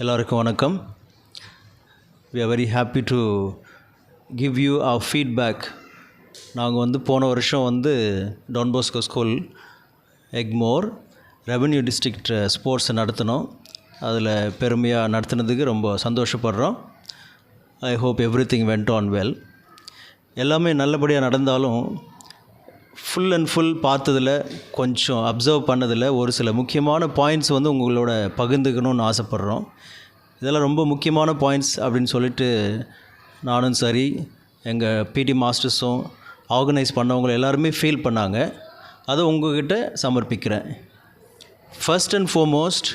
எல்லாருக்கும் வணக்கம். We are very happy to give you our feedback நாங்கள் வந்து போன வருஷம் வந்து Don Bosco school Egmore revenue district sports நடத்தினோம். அதில் பெருமையாக நடத்துனதுக்கு ரொம்ப சந்தோஷப்படுறோம். I hope everything went on well எல்லாமே நல்லபடியாக நடந்தாலும் ஃபுல் அண்ட் ஃபுல் பார்த்ததில் கொஞ்சம் அப்சர்வ் பண்ணதில் ஒரு சில முக்கியமான பாயிண்ட்ஸ் வந்து உங்களோட பகிர்ந்துக்கணும்னு ஆசைப்பட்றோம். இதெல்லாம் ரொம்ப முக்கியமான பாயிண்ட்ஸ் அப்படின்னு சொல்லிட்டு நானும் சரி எங்கள் பிடி மாஸ்டர்ஸும் ஆர்கனைஸ் பண்ணவங்க எல்லாருமே ஃபீல் பண்ணாங்க. அதை உங்ககிட்ட சமர்ப்பிக்கிறேன். ஃபர்ஸ்ட் அண்ட் ஃபோர்மோஸ்ட்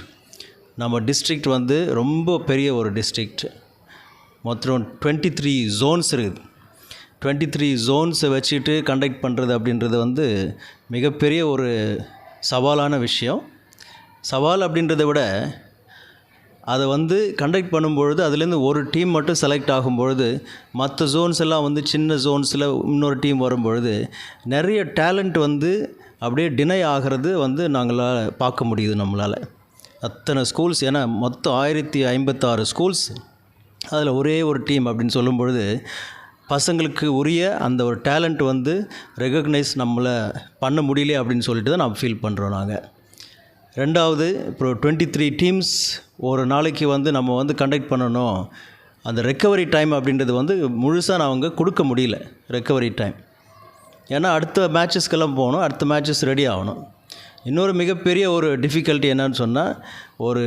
நம்ம டிஸ்ட்ரிக்ட் வந்து ரொம்ப பெரிய ஒரு டிஸ்ட்ரிக்ட் மொத்தம் டுவெண்ட்டி த்ரீ ஜோன்ஸ் இருக்குது. டுவெண்ட்டி த்ரீ ஜோன்ஸை வச்சுட்டு கண்டக்ட் பண்ணுறது அப்படின்றது வந்து மிகப்பெரிய ஒரு சவாலான விஷயம். சவால் அப்படின்றத விட அதை வந்து கண்டக்ட் பண்ணும்பொழுது அதுலேருந்து ஒரு டீம் மட்டும் செலக்ட் ஆகும்பொழுது மற்ற ஜோன்ஸ் எல்லாம் வந்து சின்ன ஜோன்ஸில் இன்னொரு டீம் வரும்பொழுது நிறைய டேலண்ட் வந்து அப்படியே டினை ஆகிறது வந்து நாங்களால் பார்க்க முடியுது நம்மளால். அத்தனை ஸ்கூல்ஸ் ஏன்னா மொத்தம் ஆயிரத்தி ஐம்பத்தாறு ஸ்கூல்ஸ் அதில் ஒரே ஒரு டீம் அப்படின்னு சொல்லும் பொழுது பசங்களுக்கு உரிய அந்த ஒரு டேலண்ட் வந்து ரெகக்னைஸ் நம்மளை பண்ண முடியல அப்படின்னு சொல்லிட்டு தான் நான் ஃபீல் பண்ணுறோம் நாங்கள் ரெண்டாவது இப்போ டுவெண்ட்டி த்ரீ டீம்ஸ் ஒரு நாளைக்கு வந்து நம்ம வந்து கண்டக்ட் பண்ணணும். அந்த ரெக்கவரி டைம் அப்படின்றது வந்து முழுசாக நான் அவங்க கொடுக்க முடியல ரெக்கவரி டைம் ஏன்னா அடுத்த மேட்சஸ்க்கெல்லாம் போகணும் அடுத்த மேட்சஸ் ரெடி ஆகணும். இன்னொரு மிகப்பெரிய ஒரு டிஃபிகல்ட்டி என்னன்னு சொன்னால் ஒரு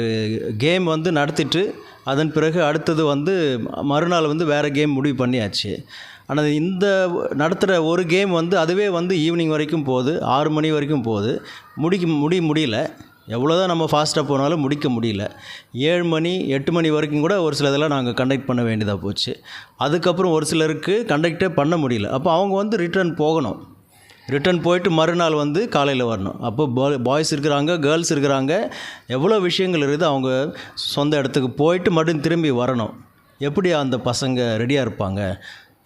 கேம் வந்து நடத்திட்டு அதன் பிறகு அடுத்தது வந்து மறுநாள் வந்து வேறு கேம் முடிவு பண்ணியாச்சு. ஆனால் இந்த நடத்துகிற ஒரு கேம் வந்து அதுவே வந்து ஈவினிங் வரைக்கும் போகுது ஆறு மணி வரைக்கும் போகுது. முடிக்க முடி முடியல. எவ்வளோ தான் நம்ம ஃபாஸ்ட்டாக போனாலும் முடிக்க முடியல. ஏழு மணி எட்டு மணி வரைக்கும் கூட ஒரு சில இதெல்லாம் நாங்கள் கண்டக்ட் பண்ண வேண்டியதாக போச்சு. அதுக்கப்புறம் ஒரு சிலருக்கு கண்டக்டே பண்ண முடியல. அப்போ அவங்க வந்து ரிட்டர்ன் போகணும். ரிட்டர்ன் போயிட்டு மறுநாள் வந்து காலையில் வரணும். அப்போ பாய்ஸ் இருக்கிறாங்க கேர்ள்ஸ் இருக்கிறாங்க. எவ்வளோ விஷயங்கள் இருக்குது அவங்க சொந்த இடத்துக்கு போயிட்டு மறுபடியும் திரும்பி வரணும். எப்படி அந்த பசங்க ரெடியாக இருப்பாங்க?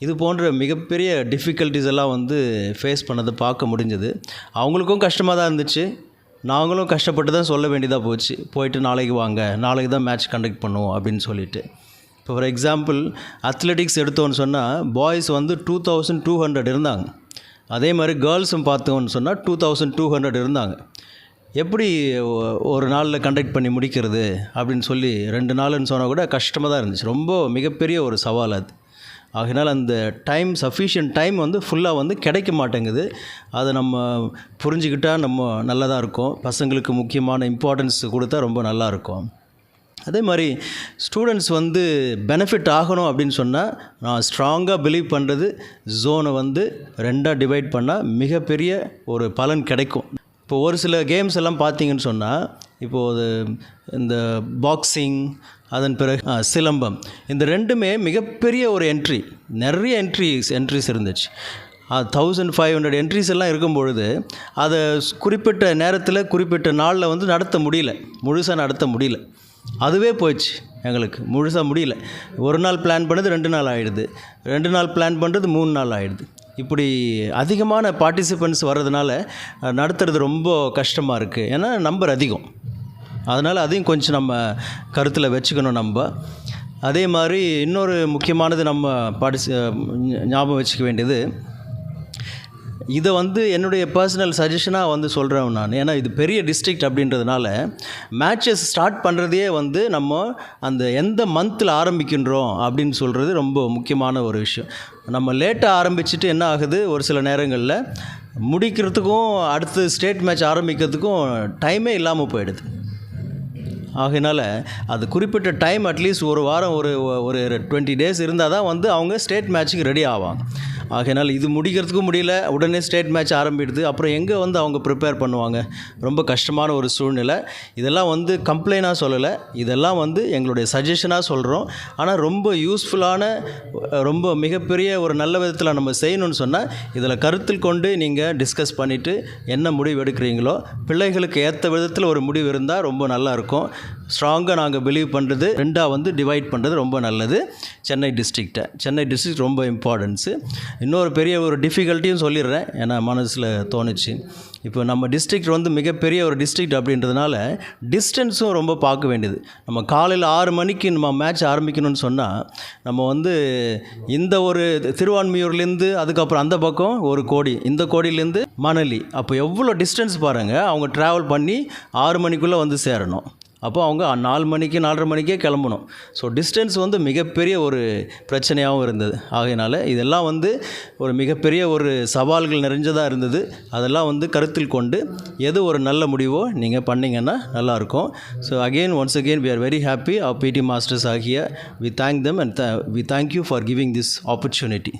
இது போன்ற மிகப்பெரிய டிஃபிகல்ட்டிஸ் எல்லாம் வந்து ஃபேஸ் பண்ணதை பார்க்க முடிஞ்சது. அவங்களுக்கும் கஷ்டமாக தான் இருந்துச்சு. நாங்களும் கஷ்டப்பட்டு தான் சொல்ல வேண்டியதாக போச்சு. போயிட்டு நாளைக்கு வாங்க நாளைக்கு தான் மேட்ச் கண்டக்ட் பண்ணுவோம் அப்படின்னு சொல்லிட்டு. இப்போ ஃபார் எக்ஸாம்பிள் அத்லெட்டிக்ஸ் எடுத்தோன்னு சொன்னால் பாய்ஸ் வந்து டூ தௌசண்ட் டூ ஹண்ட்ரட் இருந்தாங்க. அதே மாதிரி கேர்ள்ஸும் பார்த்தோன்னு சொன்னால் டூ தௌசண்ட் டூ ஹண்ட்ரட் இருந்தாங்க. எப்படி ஒ- ஒரு நாளில் கண்டக்ட் பண்ணி முடிக்கிறது அப்படின்னு சொல்லி ரெண்டு நாள்னு சொன்னால் கூட கஷ்டமாக தான் இருந்துச்சு. ரொம்ப மிகப்பெரிய ஒரு சவால் அது. ஆகையினால் அந்த டைம் சஃபிஷியன்ட் டைம் வந்து ஃபுல்லாக வந்து கிடைக்க மாட்டேங்குது. அதை நம்ம புரிஞ்சுக்கிட்டால் நம்ம நல்லதாக இருக்கும். பசங்களுக்கு முக்கியமான இம்பார்ட்டன்ஸ் கொடுத்தா ரொம்ப நல்லாயிருக்கும் அதே மாதிரி ஸ்டூடெண்ட்ஸ் வந்து பெனிஃபிட் ஆகணும் அப்படின்னு சொன்னால் நான் ஸ்ட்ராங்காக பிலீவ் பண்ணுறது ஜோனை வந்து ரெண்டாக டிவைட் பண்ணால் மிகப்பெரிய ஒரு பலன் கிடைக்கும். இப்போ ஒரு சில கேம்ஸ் எல்லாம் பார்த்தீங்கன்னு சொன்னால் இப்போது இந்த பாக்ஸிங் அதன் பிறகு சிலம்பம் இந்த ரெண்டுமே மிகப்பெரிய ஒரு என்ட்ரி நிறைய என்ட்ரிஸ் என்ட்ரிஸ் இருந்துச்சு. தௌசண்ட் ஃபைவ் ஹண்ட்ரட் என்ட்ரிஸ் எல்லாம் இருக்கும் பொழுது அதை குறிப்பிட்ட நேரத்தில் குறிப்பிட்ட நாளில் வந்து நடத்த முடியல. முழுசாக நடத்த முடியல. அதுவே போயிடுச்சு எங்களுக்கு. முழுசாக முடியல. ஒரு நாள் பிளான் பண்ணது ரெண்டு நாள் ஆகிடுது ரெண்டு நாள் பிளான் பண்ணுறது மூணு நாள் ஆகிடுது இப்படி அதிகமான பார்ட்டிசிபெண்ட்ஸ் வர்றதுனால நடத்துறது ரொம்ப கஷ்டமாக இருக்குது ஏன்னா நம்பர் அதிகம். அதனால் அதையும் கொஞ்சம் நம்ம கருத்தில் வச்சுக்கணும் நம்ம. அதே மாதிரி இன்னொரு முக்கியமானது நம்ம பார்ட்டிசி ஞாபகம் வச்சுக்க வேண்டியது இதை வந்து என்னுடைய பர்சனல் சஜஷனாக வந்து சொல்கிறேன் நான். ஏன்னா இது பெரிய டிஸ்ட்ரிக்ட் அப்படின்றதுனால மேட்சஸ் ஸ்டார்ட் பண்ணுறதையே வந்து நம்ம அந்த எந்த மந்தில் ஆரம்பிக்கின்றோம் அப்படின்னு சொல்கிறது ரொம்ப முக்கியமான ஒரு விஷயம். நம்ம லேட்டாக ஆரம்பிச்சுட்டு என்ன ஆகுது? ஒரு சில நேரங்களில் முடிக்கிறதுக்கும் அடுத்து ஸ்டேட் மேட்ச் ஆரம்பிக்கிறதுக்கும் டைமே இல்லாமல் போயிடுது. ஆகையினால அது குறிப்பிட்ட டைம் அட்லீஸ்ட் ஒரு வாரம் ஒரு ஒரு டுவெண்ட்டி டேஸ் இருந்தால் தான் வந்து அவங்க ஸ்டேட் மேட்ச்சுக்கு ரெடி ஆவாங்க. ஆகையினால் இது முடிகிறதுக்கும் முடியல. உடனே ஸ்டேட் மேட்ச் ஆரம்பிடுது. அப்புறம் எங்கே வந்து அவங்க ப்ரிப்பேர் பண்ணுவாங்க? ரொம்ப கஷ்டமான ஒரு சூழ்நிலை. இதெல்லாம் வந்து கம்ப்ளைனாக சொல்லலை. இதெல்லாம் வந்து எங்களுடைய சஜஷனாக சொல்கிறோம் ஆனால் ரொம்ப யூஸ்ஃபுல்லான ரொம்ப மிகப்பெரிய ஒரு நல்ல விதத்தில் நம்ம செய்யணும்னு சொன்னால் இதில் கருத்தில் கொண்டு நீங்கள் டிஸ்கஸ் பண்ணிவிட்டு என்ன முடிவு எடுக்கிறீங்களோ பிள்ளைகளுக்கு ஏற்ற விதத்தில் ஒரு முடிவு இருந்தால் ரொம்ப நல்லாயிருக்கும் ஸ்ட்ராங்காக நாங்கள் பிலீவ் பண்ணுறது ரெண்டாக வந்து டிவைட் பண்ணுறது ரொம்ப நல்லது. சென்னை டிஸ்ட்ரிக்ட்டை சென்னை டிஸ்ட்ரிக்ட் ரொம்ப இம்பார்ட்டன்ஸு இன்னொரு பெரிய ஒரு டிஃபிகல்ட்டியும் சொல்லிடுறேன். ஏன்னா மனசில் தோணுச்சு. இப்போ நம்ம டிஸ்ட்ரிக்ட் வந்து மிகப்பெரிய ஒரு டிஸ்ட்ரிக்ட் அப்படின்றதுனால டிஸ்டன்ஸும் ரொம்ப பார்க்க வேண்டியது. நம்ம காலையில் ஆறு மணிக்கு நம்ம மேட்ச் ஆரம்பிக்கணும்னு சொன்னால் நம்ம வந்து இந்த ஒரு திருவான்மியூர்லேருந்து அதுக்கப்புறம் அந்த பக்கம் ஒரு கோடி இந்த கோடியிலேருந்து மணலி. அப்போ எவ்வளோ டிஸ்டன்ஸ் பாருங்கள் அவங்க ட்ராவல் பண்ணி ஆறு மணிக்குள்ளே வந்து சேரணும். அப்போ அவங்க நாலு மணிக்கு நாலரை மணிக்கே கிளம்பணும். ஸோ டிஸ்டன்ஸ் வந்து மிகப்பெரிய ஒரு பிரச்சனையாகவும் இருந்தது. ஆகையினால இதெல்லாம் வந்து ஒரு மிகப்பெரிய ஒரு சவால்கள் நிறைஞ்சதாக இருந்தது. அதெல்லாம் வந்து கருத்தில் கொண்டு எது ஒரு நல்ல முடிவோ நீங்கள் பண்ணிங்கன்னா நல்லாயிருக்கும். So again once again we are very happy our PT masters ஆகிய we thank them and we thank you for giving this opportunity